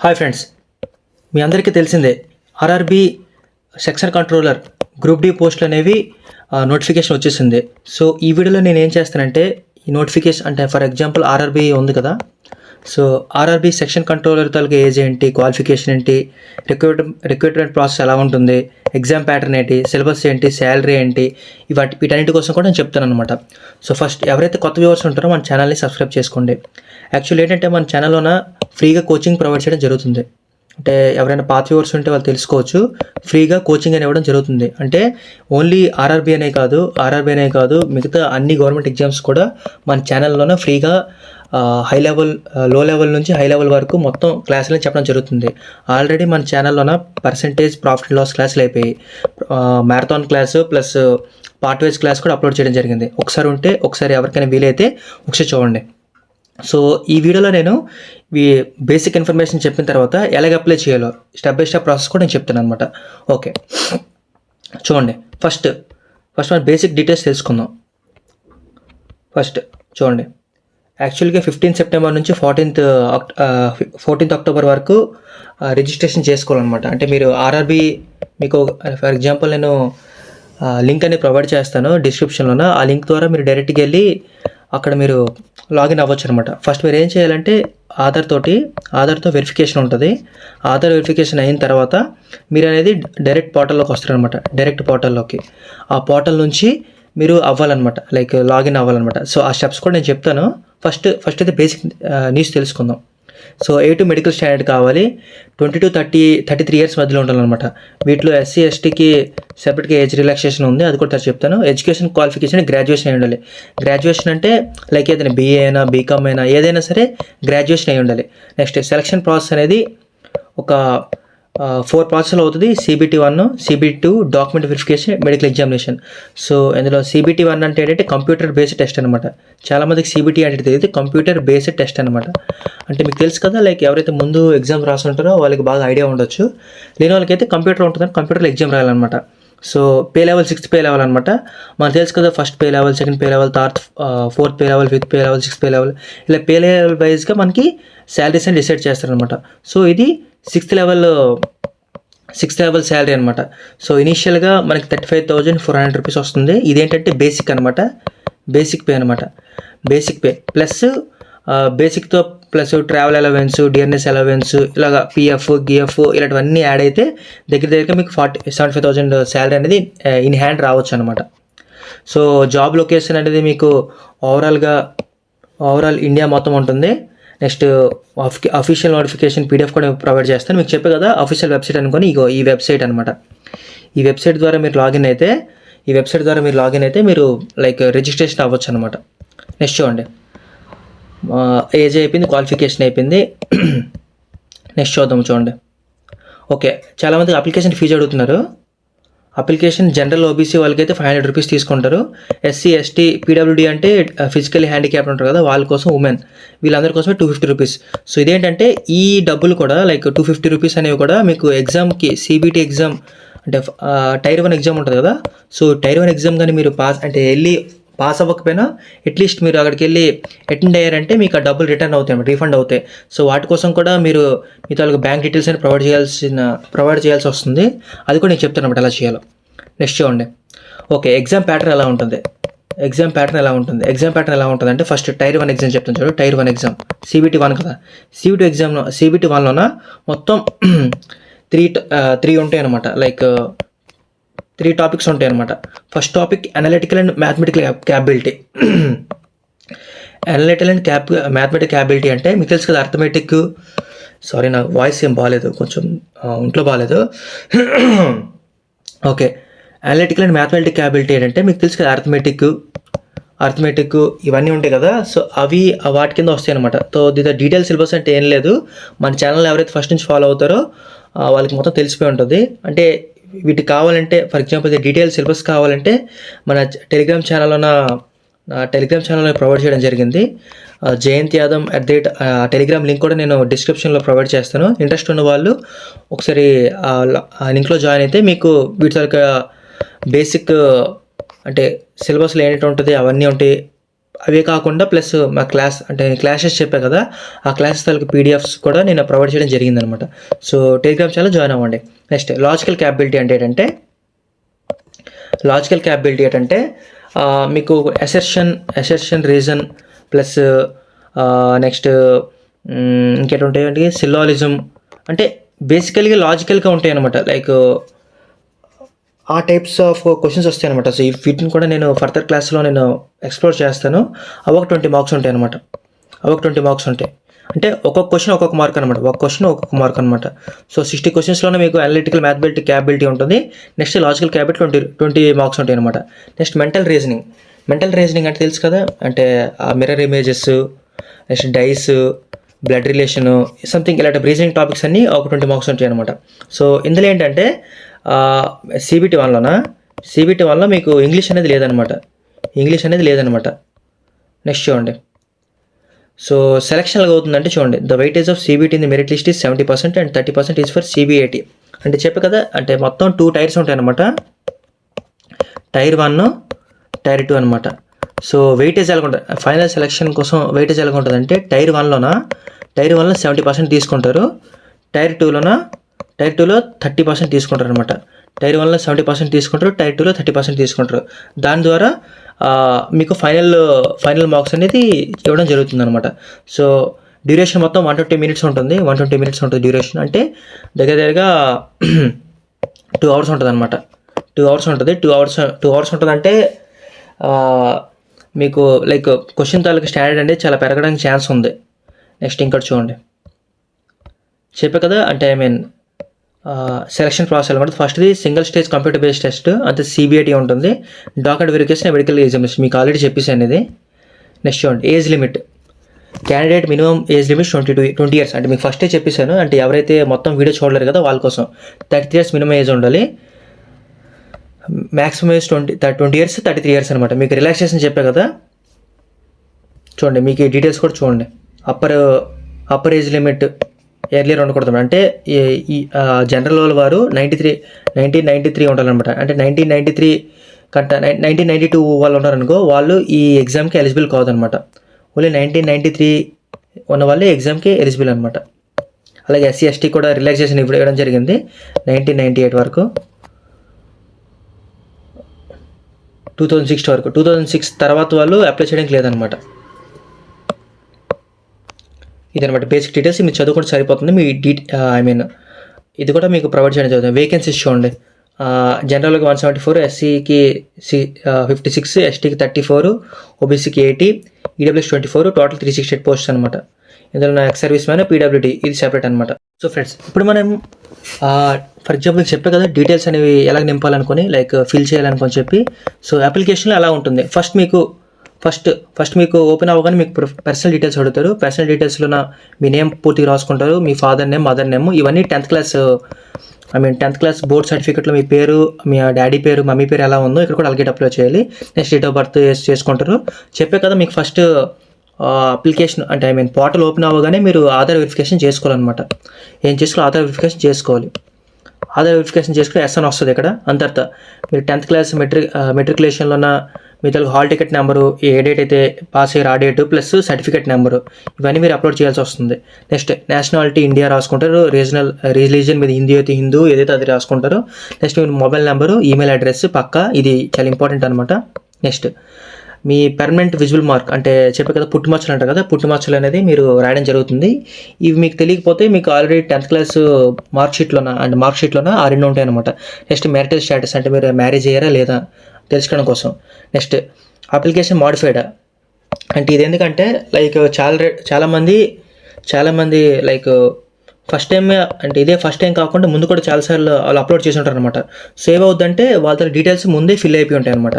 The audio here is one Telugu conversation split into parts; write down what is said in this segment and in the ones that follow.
హాయ్ ఫ్రెండ్స్ మీ అందరికీ తెలిసిందే RRB section controller group D పోస్టులు అనేవి నోటిఫికేషన్ వచ్చేసింది. సో ఈ వీడియోలో నేను ఏం చేస్తానంటే ఈ నోటిఫికేషన్ అంటే ఫర్ ఎగ్జాంపుల్ ఆర్ఆర్బి ఉంది కదా సో ఆర్ఆర్బి సెక్షన్ కంట్రోలర్ తాలూకా ఏజ్ ఏంటి క్వాలిఫికేషన్ ఏంటి రిక్రూట్ రిక్రూట్మెంట్ ప్రాసెస్ ఎలా ఉంటుంది ఎగ్జామ్ ప్యాటర్న్ ఏంటి సిలబస్ ఏంటి శాలరీ ఏంటి ఇవాటి వీటన్నిటి కోసం కూడా నేను చెప్తాను అనమాట సో ఫస్ట్ ఎవరైతే కొత్త వ్యూవర్స్ ఉంటారో మన ఛానల్ని సబ్స్క్రైబ్ చేసుకోండి. యాక్చువల్ ఏంటంటే మన ఛానల్లోన ఫ్రీగా కోచింగ్ ప్రొవైడ్ చేయడం జరుగుతుంది. అంటే ఎవరైనా పాత వ్యూవర్స్ ఉంటే వాళ్ళు తెలుసుకోవచ్చు ఫ్రీగా కోచింగ్ అని ఇవ్వడం జరుగుతుంది. అంటే ఓన్లీ ఆర్ఆర్బీ అనే కాదు ఆర్ఆర్బీ అనే కాదు మిగతా అన్ని గవర్నమెంట్ ఎగ్జామ్స్ కూడా మన ఛానల్లోనే ఫ్రీగా హై లెవెల్లో లెవెల్ నుంచి హై లెవెల్ వరకు మొత్తం క్లాసులు చెప్పడం జరుగుతుంది. ఆల్రెడీ మన ఛానల్లోన పర్సంటేజ్ ప్రాఫిట్ లాస్ క్లాసులు అయిపోయి marathon class plus part wise class కూడా అప్లోడ్ చేయడం జరిగింది. ఒకసారి ఉంటే ఒకసారి ఎవరికైనా వీలైతే ఒకసారి చూడండి. సో ఈ వీడియోలో నేను ఈ బేసిక్ ఇన్ఫర్మేషన్ చెప్పిన తర్వాత ఎలాగ అప్లై చేయాలో స్టెప్ బై స్టెప్ ప్రాసెస్ కూడా నేను చెప్తాను అనమాట ఓకే చూడండి. ఫస్ట్ ఫస్ట్ మనం బేసిక్ డీటెయిల్స్ తెలుసుకుందాం. ఫస్ట్ చూడండి. యాక్చువల్గా ఫిఫ్టీన్త్ సెప్టెంబర్ నుంచి ఫోర్టీన్త్ ఫోర్టీన్త్ అక్టోబర్ వరకు రిజిస్ట్రేషన్ చేసుకోవాలన్నమాట. అంటే మీరు ఆర్ఆర్బి మీకు ఫర్ ఎగ్జాంపుల్ నేను లింక్ అనేది ప్రొవైడ్ చేస్తాను డిస్క్రిప్షన్లోన. ఆ లింక్ ద్వారా మీరు డైరెక్ట్గా వెళ్ళి అక్కడ మీరు లాగిన్ అవ్వచ్చు అనమాట ఫస్ట్ మీరు ఏం చేయాలంటే ఆధార్ తోటి ఆధార్తో వెరిఫికేషన్ ఉంటుంది. ఆధార్ వెరిఫికేషన్ అయిన తర్వాత మీరు అనేది డైరెక్ట్ పోర్టల్లోకి వస్తారనమాట డైరెక్ట్ పోర్టల్లోకి. ఆ పోర్టల్ నుంచి మీరు అవ్వాలన్నమాట లైక్ లాగిన్ అవ్వాలన్నమాట. సో ఆ స్టెప్స్ కూడా నేను చెప్తాను. ఫస్ట్ ఫస్ట్ అయితే బేసిక్ న్యూస్ uh, తెలుసుకుందాం. So A two medical standard కావాలి. Twenty to thirty thirty three years మధ్యలో ఉండాలన్నమాట. వీటిలో ఎస్సీ ఎస్టీకి సెపరేట్గా ఏజ్ రిలాక్సేషన్ ఉంది. అది కూడా చెప్తాను. ఎడ్యుకేషన్ క్వాలిఫికేషన్ గ్రాడ్యుయేషన్ అయి ఉండాలి. గ్రాడ్యుయేషన్ అంటే లైక్ ఏదైనా బీఏ అయినా బీకామ్ అయినా ఏదైనా సరే గ్రాడ్యుయేషన్ అయి ఉండాలి. నెక్స్ట్ సెలక్షన్ ప్రాసెస్ అనేది ఒక ఫోర్ ప్రాసెస్లో అవుతుంది CBT one CBT two document verification medical examination so ఇందులో సిబిటి వన్ అంటే ఏంటంటే కంప్యూటర్ బేస్డ్ టెస్ట్ అనమాట చాలామందికి సిబిటి అంటే తెలియదు కంప్యూటర్ బేస్డ్ టెస్ట్ అనమాట అంటే మీకు తెలుసు కదా లైక్ ఎవరైతే ముందు ఎగ్జామ్ రాసుంటారో వాళ్ళకి బాగా ఐడియా ఉండొచ్చు. లేని వాళ్ళకైతే కంప్యూటర్ ఉంటుందని కంప్యూటర్లో exam రాయాలన్నమాట. So pay level sixth pay level అనమాట మనకు తెలుసు కదా first pay level second pay level third fourth pay level fifth pay level sixth pay level ఇలా పే లెవెల్ వైజ్గా మనకి శాలరీస్ అని డిసైడ్ చేస్తారనమాట సో ఇది sixth level sixth level salary అనమాట సో ఇనీషియల్గా మనకి thirty five thousand four hundred rupees వస్తుంది. ఇదేంటంటే బేసిక్ అనమాట బేసిక్ పే అనమాట basic pay. Plus బేసిక్తో plus travel allowance DNS allowance ఇలాగ పిఎఫ్ గిఎఫ్ ఇలాంటివన్నీ యాడ్ అయితే దగ్గర దగ్గర మీకు forty seventy five thousand salary అనేది ఇన్ హ్యాండ్ రావచ్చు అనమాట సో జాబ్ లొకేషన్ అనేది మీకు ఓవరాల్గా ఓవరాల్ ఇండియా మొత్తం ఉంటుంది. నెక్స్ట్ అఫీషియల్ నోటిఫికేషన్ పీడిఎఫ్ కూడా ప్రొవైడ్ చేస్తాను. మీకు చెప్పే కదా అఫీషియల్ వెబ్సైట్ అనుకొని ఇగో ఈ వెబ్సైట్ అనమాట ఈ వెబ్సైట్ ద్వారా మీరు లాగిన్ అయితే ఈ వెబ్సైట్ ద్వారా మీరు లాగిన్ అయితే మీరు లైక్ రిజిస్ట్రేషన్ అవ్వచ్చు అనమాట నెక్స్ట్ చూడండి ఏజ్ అయిపోయింది క్వాలిఫికేషన్ అయిపోయింది. నెక్స్ట్ చూద్దాం చూడండి. ఓకే చాలామంది అప్లికేషన్ ఫీజు అడుగుతున్నారు. అప్లికేషన్ జనరల్ ఓబీసీ వాళ్ళకైతే ఫైవ్ హండ్రెడ్ రూపీస్ తీసుకుంటారు. ఎస్సీ ఎస్టీ పీడబ్ల్యూడీ అంటే ఫిజికల్లీ హ్యాండిక్యాప్ ఉంటారు కదా వాళ్ళ కోసం ఉమెన్. వీళ్ళందరి కోసమే టూ ఫిఫ్టీ రూపీస్. సో ఇదేంటంటే ఈ డబ్బులు కూడా లైక్ టూ ఫిఫ్టీ రూపీస్ అనేవి కూడా మీకు ఎగ్జామ్కి సిబిటీ ఎగ్జామ్ అంటే టైర్ వన్ ఎగ్జామ్ ఉంటుంది కదా. సో టైర్ వన్ ఎగ్జామ్ కానీ మీరు పాస్ అంటే వెళ్ళి పాస్ అవ్వకపోయినా అట్లీస్ట్ మీరు అక్కడికి వెళ్ళి అటెండ్ అయ్యారంటే మీకు ఆ డబ్బులు రిటర్న్ అవుతాయి రీఫండ్ అవుతాయి. సో వాటి కోసం కూడా మీరు మీ తాలూకు బ్యాంక్ డీటెయిల్స్ అని ప్రొవైడ్ చేయాల్సిన ప్రొవైడ్ చేయాల్సి వస్తుంది. అది కూడా నేను చెప్తాను అనమాట ఎలా చేయాలో. నెక్స్ట్ చూడండి. ఓకే ఎగ్జామ్ ప్యాటర్న్ ఎలా ఉంటుంది? ఎగ్జామ్ ప్యాటర్న్ ఎలా ఉంటుంది? ఎగ్జామ్ ప్యాటర్న్ ఎలా ఉంటుంది అంటే ఫస్ట్ టైర్ వన్ ఎగ్జామ్ చెప్తాను చూడు tier one exam. CBT one కదా. సిబిటీ ఎగ్జామ్లో సిబిటీ వన్లోన మొత్తం త్రీ త్రీ ఉంటాయి అనమాట లైక్ త్రీ టాపిక్స్ ఉంటాయి అనమాట first topic analytical and mathematical capability analytical and cap mathematic capability అంటే మీకు తెలుసు కదా అర్థమెటిక్ సారీ నా వాయిస్ ఏం బాగాలేదు కొంచెం ఒంట్లో బాగాలేదు okay analytical and mathematic capability ఏంటంటే మీకు తెలుసు కదా అర్థమెటిక్ అర్థమెటిక్ ఇవన్నీ ఉంటాయి కదా సో అవి వాటి కింద వస్తాయి అనమాట సో దీని డీటెయిల్ సిలబస్ అంటే ఏం లేదు. మన ఛానల్ ఎవరైతే ఫస్ట్ నుంచి ఫాలో అవుతారో వాళ్ళకి మొత్తం తెలిసిపోయి ఉంటుంది. అంటే వీటికి కావాలంటే ఫర్ ఎగ్జాంపుల్ డీటెయిల్ సిలబస్ కావాలంటే మన టెలిగ్రామ్ ఛానల్లో ఉన్న టెలిగ్రామ్ ఛానల్లో ప్రొవైడ్ చేయడం జరిగింది. Jayant Yadav at the Telegram link కూడా నేను డిస్క్రిప్షన్లో ప్రొవైడ్ చేస్తాను. ఇంట్రెస్ట్ ఉన్న వాళ్ళు ఒకసారి ఆ లింక్లో జాయిన్ అయితే మీకు వీటి యొక్క బేసిక్ అంటే సిలబస్లో ఏంటి ఉంటుంది అవన్నీ ఉంటాయి. అవే కాకుండా ప్లస్ మా క్లాస్ అంటే క్లాసెస్ చెప్పా కదా ఆ క్లాసెస్ తాలూకు పీడిఎఫ్స్ కూడా నేను ప్రొవైడ్ చేయడం జరిగిందనమాట. సో టెలిగ్రామ్ ఛానల్ జాయిన్ అవ్వండి. నెక్స్ట్ లాజికల్ క్యాపబిలిటీ అంటే ఏంటంటే లాజికల్ క్యాపబిలిటీ ఏంటంటే మీకు assertion assertion reason plus next ఇంకేంటి ఉంటాయంటే సిల్లాలిజం అంటే బేసికల్గా లాజికల్గా ఉంటాయి అనమాట లైక్ ఆ టైప్స్ ఆఫ్ క్వశ్చన్స్ వస్తాయి అనమాట సో ఈ వీటిని కూడా నేను ఫర్దర్ క్లాస్లో నేను ఎక్స్ప్లోర్ చేస్తాను. అవి ఒక ట్వంటీ మార్క్స్ ఉంటాయి అనమాట అవి ఒక ట్వంటీ మార్క్స్ ఉంటాయి. అంటే ఒక్కొక్క క్వశ్చన్ ఒక్కొక్క మార్క్ అనమాట ఒక క్వశ్చన్ ఒక్కొక్క మార్క్ అనమాట సో సిక్స్టీ క్వశ్చన్స్లోనే మీకు అనలిటికల్ మ్యాథబిలిటీ క్యాబిలిటీ ఉంటుంది. Next logical capability twenty twenty marks ఉంటాయి అనమాట next mental reasoning mental reasoning అంటే తెలుసు కదా? అంటే ఆ mirror images next dice blood relation something ఇలాంటి రీజనింగ్ టాపిక్స్ అన్నీ ఒక ట్వంటీ మార్క్స్ ఉంటాయి అనమాట సో ఇందులో ఏంటంటే సిబిటి వన్లోనా సిబిటి వన్లో మీకు ఇంగ్లీష్ అనేది లేదనమాట ఇంగ్లీష్ అనేది లేదనమాట నెక్స్ట్ చూడండి. సో సెలక్షన్ అవుతుందంటే చూడండి. The weightage of CBT in the merit list is seventy percent and thirty percent is for CBIT అంటే చెప్పు కదా అంటే మొత్తం టూ టైర్స్ ఉంటాయి అనమాట టైర్ వన్ టైర్ టూ అనమాట సో వెయిటేజ్ ఎలా ఉంటుంది? ఫైనల్ సెలక్షన్ కోసం వెయిటేజ్ ఎలా ఉంటుంది అంటే టైర్ వన్లోన టైర్ వన్లో సెవెంటీ పర్సెంట్ తీసుకుంటారు. టైర్ టూలోన టైర్ టూలో థర్టీ పర్సెంట్ తీసుకుంటారు అనమాట టైర్ వన్లో సెవెంటీ పర్సెంట్ తీసుకుంటారు టైర్ టూలో థర్టీ పర్సెంట్ తీసుకుంటారు. దాని ద్వారా మీకు ఫైనల్ ఫైనల్ మార్క్స్ అనేది ఇవ్వడం జరుగుతుంది అనమాట సో డ్యూరేషన్ మొత్తం వన్ ట్వంటీ మినిట్స్ ఉంటుంది. వన్ ట్వంటీ మినిట్స్ ఉంటుంది డ్యూరేషన్. అంటే దగ్గర దగ్గరగా టూ అవర్స్ ఉంటుంది అనమాట టూ అవర్స్ ఉంటుంది. టూ అవర్స్ టూ అవర్స్ ఉంటుందంటే అంటే మీకు లైక్ క్వశ్చన్ తాలూకు స్టాండర్డ్ అనేది చాలా పెరగడానికి ఛాన్స్ ఉంది. నెక్స్ట్ ఇంకోటి చూడండి. చెప్పే కదా అంటే ఐ మీన్ సెలక్షన్ ప్రాసెస్ అనమాట ఫస్ట్ది single stage computer based test అంతే సిబిఐటి ఉంటుంది. డాక్యుమెంట్ వెరిఫికేషన్ మెడికల్ ఎగ్జామినేషన్ మీకు ఆల్రెడీ చెప్పేసాను ఇది. నెక్స్ట్ చూడండి. Age limit candidate minimum age limit twenty two twenty years అంటే మీకు ఫస్టే చెప్పేశాను. అంటే ఎవరైతే మొత్తం వీడియో చూడలేరు కదా వాళ్ళ కోసం. థర్టీ ఇయర్స్ మినిమం ఏజ్ ఉండాలి. Maximum age twenty twenty years thirty three years అనమాట మీకు రిలాక్సేషన్ చెప్పే కదా. చూడండి మీకు ఈ డీటెయిల్స్ కూడా చూడండి. Upper upper age limit early round కొడతాం. అంటే ఈ- ఈ జనరల్ వాళ్ళ వారు ninety three nineteen ninety three ఉండాలన్నమాట. అంటే నైన్టీన్ నైంటీ త్రీ కట్ట నైన్టీన్ నైంటీ టూ వాళ్ళు ఉన్నారనుకో వాళ్ళు ఈ ఎగ్జామ్కి ఎలిజిబుల్ కాదనమాట ఓన్లీ నైన్టీన్ నైంటీ త్రీ ఉన్న వాళ్ళు ఎగ్జామ్కి ఎలిజిబుల్ అనమాట అలాగే ఎస్సీ ఎస్టీ కూడా రిలాక్సేషన్ ఇప్పుడు ఇవ్వడం జరిగింది. నైన్టీన్ నైంటీ ఎయిట్ వరకు. టూ థౌజండ్ సిక్స్ వరకు. టూ థౌజండ్ సిక్స్ తర్వాత వాళ్ళు అప్లై చేయడానికి లేదనమాట ఇదనమాట బేసిక్ డీటెయిల్స్ మీరు చదువుకుంటే సరిపోతుంది. మీ డీ ఐ మీన్ ఇది కూడా మీకు ప్రొవైడ్ చేయడం జరుగుతుంది వేకెన్సీస్ చూడండి. జనరల్గా వన్ సెవెంటీ ఫోర్ ఎస్సీకి సి ఫిఫ్టీ సిక్స్ ఎస్టీకి thirty four ఓబీసీకి eighty EWS twenty four total three sixty eight post అనమాట ఇందులో నా ఎక్స్ సర్వీస్ మ్యాన్ పీడబ్ల్యూడి ఇది సెపరేట్ అనమాట సో ఫ్రెండ్స్ ఇప్పుడు మనం ఫర్ ఎగ్జాంపుల్ చెప్పే కదా డీటెయిల్స్ అనేవి ఎలా నింపాలనుకొని లైక్ ఫిల్ చేయాలనుకొని చెప్పి సో అప్లికేషన్లో అలా ఉంటుంది. ఫస్ట్ మీకు ఫస్ట్ ఫస్ట్ మీకు ఓపెన్ అవ్వగానే మీకు పర్సనల్ డీటెయిల్స్ అడుగుతారు పర్సనల్ డీటెయిల్స్లో మీ నేమ్ పూర్తిగా రాసుకుంటారు. మీ ఫాదర్ నేమ్ మదర్ నేమ్ ఇవన్నీ tenth class I mean tenth class board సర్టిఫికేట్లో మీ పేరు మీ డాడీ పేరు మమ్మీ పేరు ఎలా ఉందో ఇక్కడ కూడా అలాగే అప్లై చేయాలి. నెక్స్ట్ డేట్ ఆఫ్ బర్త్ చేసుకుంటారు. చెప్పే కదా మీకు ఫస్ట్ అప్లికేషన్ అంటే ఐ మీన్ పోర్టల్ ఓపెన్ అవ్వగానే మీరు ఆధార్ వెరిఫికేషన్ చేసుకోవాలన్నమాట. ఏం చేసుకోవాలి ఆధార్ వెరిఫికేషన్ చేసుకోవాలి. ఆధార్ వెరిఫికేషన్ చేసుకుని ఎస్ఎన్ వస్తుంది ఇక్కడ. అంతర్త మీరు టెన్త్ క్లాస్ మెట్రిక్ మెట్రికులేషన్లో ఉన్న మీ హాల్ టికెట్ నెంబరు ఏ డేట్ అయితే పాస్ అయ్యారు ఆ డేట్ ప్లస్ సర్టిఫికేట్ నెంబరు ఇవన్నీ మీరు అప్లోడ్ చేయాల్సి వస్తుంది. నెక్స్ట్ నేషనాలిటీ ఇండియా రాసుకుంటారు. రీజనల్ రిలీజియన్ మీద హిందీ అయితే హిందూ ఏదైతే అది రాసుకుంటారు. నెక్స్ట్ మీ మొబైల్ నెంబరు ఈమెయిల్ అడ్రస్ పక్క ఇది చాలా ఇంపార్టెంట్ అనమాట నెక్స్ట్ మీ పెర్మనెంట్ విజువల్ మార్క్ అంటే చెప్పే కదా పుట్టుమచ్చలు అంటారు కదా పుట్టుమచ్చలు అనేది మీరు రాయడం జరుగుతుంది. ఇవి మీకు తెలియకపోతే మీకు ఆల్రెడీ టెన్త్ క్లాస్ మార్క్ షీట్లోన అండ్ మార్క్ షీట్లోన ఆ రెండు ఉంటాయి అనమాట నెక్స్ట్ మ్యారిటల్ స్టేటస్ అంటే మీరు మ్యారేజ్ అయ్యారా లేదా తెలుసుకోవడం కోసం. నెక్స్ట్ అప్లికేషన్ మాడిఫైడా అంటే ఇది ఎందుకంటే లైక్ చాలా చాలామంది చాలామంది లైక్ ఫస్ట్ టైం అంటే ఇదే ఫస్ట్ టైం కాకుండా ముందు కూడా చాలాసార్లు వాళ్ళు అప్లోడ్ చేసి ఉంటారు అనమాట సేవ్ అవుద్దంటే వాళ్ళ డీటెయిల్స్ ముందే ఫిల్ అయిపోయి ఉంటాయి అనమాట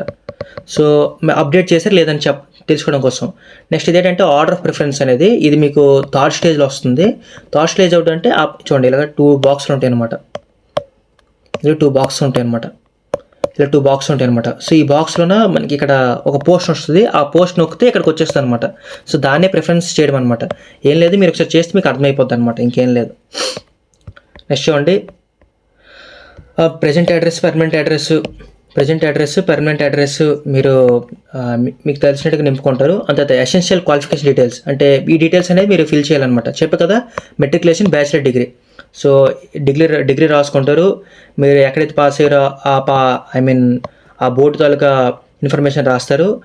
సో అప్డేట్ చేశారు లేదని చెప్ తెలుసుకోవడం కోసం. నెక్స్ట్ ఇదేంటంటే ఆర్డర్ ఆఫ్ ప్రిఫరెన్స్ అనేది. ఇది మీకు థర్డ్ స్టేజ్లో వస్తుంది. థర్డ్ స్టేజ్ అవుట్ అంటే చూడండి ఇలాగ టూ బాక్స్లు ఉంటాయి అనమాట ఇది టూ బాక్స్ ఉంటాయి అనమాట ఇలా టూ బాక్స్ ఉంటాయి అనమాట సో ఈ బాక్స్లోన మనకి ఇక్కడ ఒక పోస్ట్ వస్తుంది. ఆ పోస్ట్ నొక్కితే ఇక్కడికి వచ్చేస్తుంది అనమాట సో దాన్నే ప్రిఫరెన్స్ చేయడం అనమాట ఏం లేదు మీరు ఒకసారి చేస్తే మీకు అర్థమైపోద్ది అనమాట ఇంకేం లేదు. నెక్స్ట్ చూడండి. Present address permanent address present address permanent address మీరు మీకు తెలిసినట్టుగా నింపుకుంటారు. అంత ఎసెన్షియల్ క్వాలిఫికేషన్ డీటెయిల్స్ అంటే ఈ డీటెయిల్స్ అనేది మీరు ఫిల్ చేయాలన్నమాట. చెప్పే కదా matriculation bachelor degree so degree degree రాసుకుంటారు. మీరు ఎక్కడైతే పాస్ అయ్యారో ఆ పా ఐ మీన్ ఆ బోర్డు తాలూకా ఇన్ఫర్మేషన్ రాస్తారు.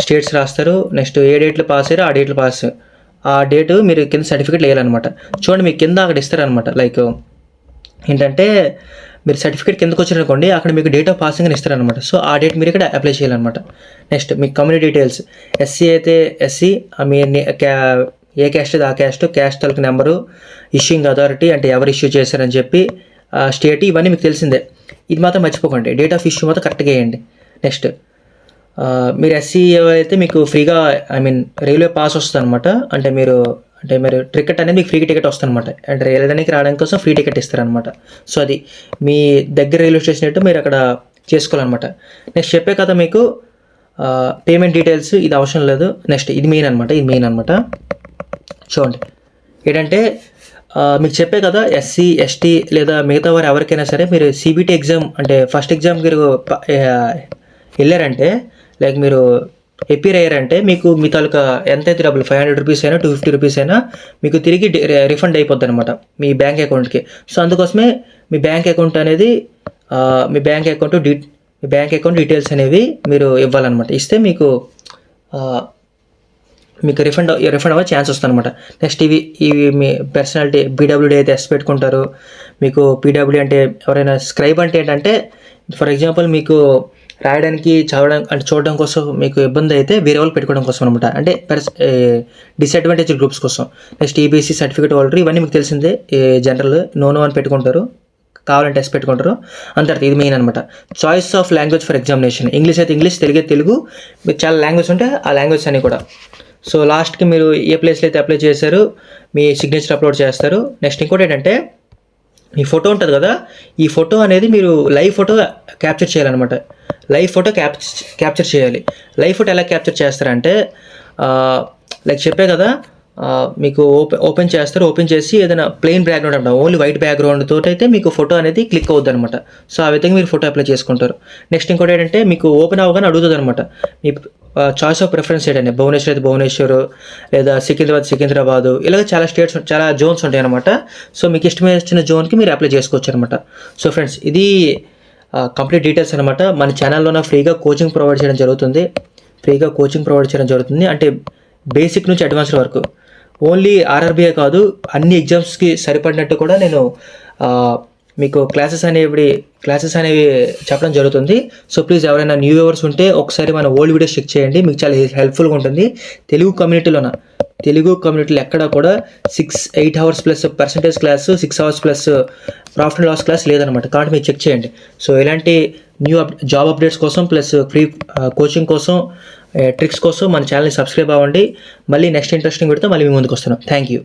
స్టేట్స్ రాస్తారు. నెక్స్ట్ ఏ డేట్లో పాస్ అయ్యారో ఆ డేట్లో పాస్ ఆ డేట్ మీరు కింద సర్టిఫికేట్ వేయాలన్నమాట. చూడండి మీకు కింద అక్కడ ఇస్తారనమాట లైక్ ఏంటంటే మీరు సర్టిఫికేట్ కిందకు వచ్చారనుకోండి అక్కడ మీకు డేట్ ఆఫ్ పాసింగ్ అని ఇస్తారనమాట సో ఆ డేట్ మీరు ఇక్కడ అప్లై చేయాలన్నమాట. నెక్స్ట్ మీ కమ్యూనిటీ డీటెయిల్స్. ఎస్సీ అయితే ఎస్సీ మీ క్యా- ఏ క్యాస్ట్ ఆ క్యాస్ట్ క్యాస్ట్ తాలూకు నెంబరు ఇష్యూయింగ్ అథారిటీ అంటే ఎవరు ఇష్యూ చేశారని చెప్పి స్టేట్ ఇవన్నీ మీకు తెలిసిందే. ఇది మాత్రం మర్చిపోకండి. డేట్ ఆఫ్ ఇష్యూ మాత్రం కరెక్ట్గా వేయండి. నెక్స్ట్ మీరు ఎస్సీ అయితే మీకు ఫ్రీగా ఐ మీన్ రైల్వే పాస్ వస్తుంది అనమాట అంటే మీరు అంటే మీరు టికెట్ అనేది మీకు ఫ్రీ టికెట్ వస్తుందన్నమాట. అంటే వెళ్ళడానికి రావడానికి కోసం ఫ్రీ టికెట్ ఇస్తారనమాట సో అది మీ దగ్గర రైల్వే స్టేషన్ అయితే మీరు అక్కడ చేసుకోవాలన్నమాట. నెక్స్ట్ చెప్పే కదా మీకు పేమెంట్ డీటెయిల్స్ ఇది అవసరం లేదు. నెక్స్ట్ ఇది మెయిన్ అనమాట ఇది మెయిన్ అనమాట చూడండి. ఏంటంటే మీకు చెప్పే కదా ఎస్సీ ఎస్టీ లేదా మిగతా వారు ఎవరికైనా సరే మీరు సిబిటీ ఎగ్జామ్ అంటే ఫస్ట్ ఎగ్జామ్ మీరు వెళ్ళారంటే లైక్ మీరు ఎపీర్ అయ్యారంటే మీకు మీ తాలూకా ఎంత అయితే డబ్బులు ఫైవ్ హండ్రెడ్ రూపీస్ అయినా టూ ఫిఫ్టీ రూపీస్ అయినా మీకు తిరిగి రిఫండ్ అయిపోద్ది అనమాట మీ బ్యాంక్ అకౌంట్కి సో అందుకోసమే మీ బ్యాంక్ అకౌంట్ అనేది మీ బ్యాంక్ అకౌంట్ డీ మీ బ్యాంక్ అకౌంట్ డీటెయిల్స్ అనేవి మీరు ఇవ్వాలన్నమాట. ఇస్తే మీకు మీకు రిఫండ్ రిఫండ్ అవ్వే ఛాన్స్ వస్తుంది అనమాట నెక్స్ట్ ఇవి ఇవి మీ పర్సనాలిటీ పీడబ్ల్యూడీ అయితే ఎస్ పెట్టుకుంటారు. మీకు పీడబ్ల్యూడీ అంటే ఎవరైనా స్క్రైబ్ అంటే ఏంటంటే ఫర్ ఎగ్జాంపుల్ మీకు రాయడానికి చదవడం అంటే చూడడం కోసం మీకు ఇబ్బంది అయితే వేరే వాళ్ళు పెట్టుకోవడం కోసం అనమాట అంటే పర్స్ డిసడ్వాంటేజ్ గ్రూప్స్ కోసం. నెక్స్ట్ ఈబీసీ సర్టిఫికేట్ హోల్డర్ ఇవన్నీ మీకు తెలిసిందే. జనరల్ నో నో అని పెట్టుకుంటారు. కావాలంటే టెస్ట్ పెట్టుకుంటారు. అంత ఇది మెయిన్ అనమాట choice of language for examination English అయితే ఇంగ్లీష్ తెలుగు తెలుగు. మీకు చాలా లాంగ్వేజ్ ఉంటే ఆ లాంగ్వేజ్ అన్నీ కూడా. సో లాస్ట్కి మీరు ఏ ప్లేస్లో అయితే అప్లై చేశారు మీ సిగ్నేచర్ అప్లోడ్ చేస్తారు. నెక్స్ట్ ఇంకోటి ఏంటంటే మీ ఫోటో ఉంటుంది కదా ఈ ఫోటో అనేది మీరు లైవ్ ఫోటో క్యాప్చర్ చేయాలన్నమాట. లైవ్ ఫోటో క్యాప్ క్యాప్చర్ చేయాలి. లైవ్ ఫోటో ఎలా క్యాప్చర్ చేస్తారంటే లైక్ చెప్పే కదా మీకు ఓపెన్ ఓపెన్ చేస్తారు. ఓపెన్ చేసి ఏదైనా ప్లెయిన్ బ్యాక్గ్రౌండ్ అంటాం ఓన్లీ వైట్ బ్యాక్గ్రౌండ్ తోటి అయితే మీకు ఫోటో అనేది క్లిక్ అవుద్ది అనమాట సో ఆ విధంగా మీరు ఫోటో అప్లై చేసుకుంటారు. నెక్స్ట్ ఇంకోటి ఏంటంటే మీకు ఓపెన్ అవ్వగానే అడుగుతుంది అనమాట మీ చాయిస్ ఆఫ్ ప్రిఫరెన్స్ ఏంటంటే భువనేశ్వర్ అయితే భువనేశ్వర్ లేదా సికింద్రాబాద్ సికింద్రాబాద్. ఇలాగ చాలా స్టేట్స్ చాలా జోన్స్ ఉంటాయి అనమాట సో మీకు ఇష్టమైన జోన్కి మీరు అప్లై చేసుకోవచ్చు అనమాట సో ఫ్రెండ్స్ ఇది కంప్లీట్ డీటెయిల్స్ అనమాట మన ఛానల్లోన ఫ్రీగా కోచింగ్ ప్రొవైడ్ చేయడం జరుగుతుంది. ఫ్రీగా కోచింగ్ ప్రొవైడ్ చేయడం జరుగుతుంది. అంటే బేసిక్ నుంచి అడ్వాన్స్డ్ వరకు. ఓన్లీ ఆర్ఆర్బీఏ కాదు అన్ని ఎగ్జామ్స్కి సరిపడినట్టు కూడా నేను మీకు క్లాసెస్ అనేవి క్లాసెస్ అనేవి చెప్పడం జరుగుతుంది. సో ప్లీజ్ ఎవరైనా న్యూ వ్యూవర్స్ ఉంటే ఒకసారి మన ఓల్డ్ వీడియోస్ చెక్ చేయండి. మీకు చాలా హెల్ప్ఫుల్గా ఉంటుంది. తెలుగు కమ్యూనిటీలోన తెలుగు కమ్యూనిటీలో ఎక్కడ కూడా six eight hours plus percentage class six hours plus profit loss class లేదనమాట కాబట్టి మీరు చెక్ చేయండి. సో ఇలాంటి న్యూ అప్ జాబ్ అప్డేట్స్ కోసం ప్లస్ ఫ్రీ కోచింగ్ కోసం uh, ట్రిక్స్ కోసం మన ఛానల్ని సబ్స్క్రైబ్ అవ్వండి. మళ్ళీ నెక్స్ట్ ఇంట్రెస్టింగ్ పెడితే మళ్ళీ మీ ముందుకు వస్తున్నాం. Thank you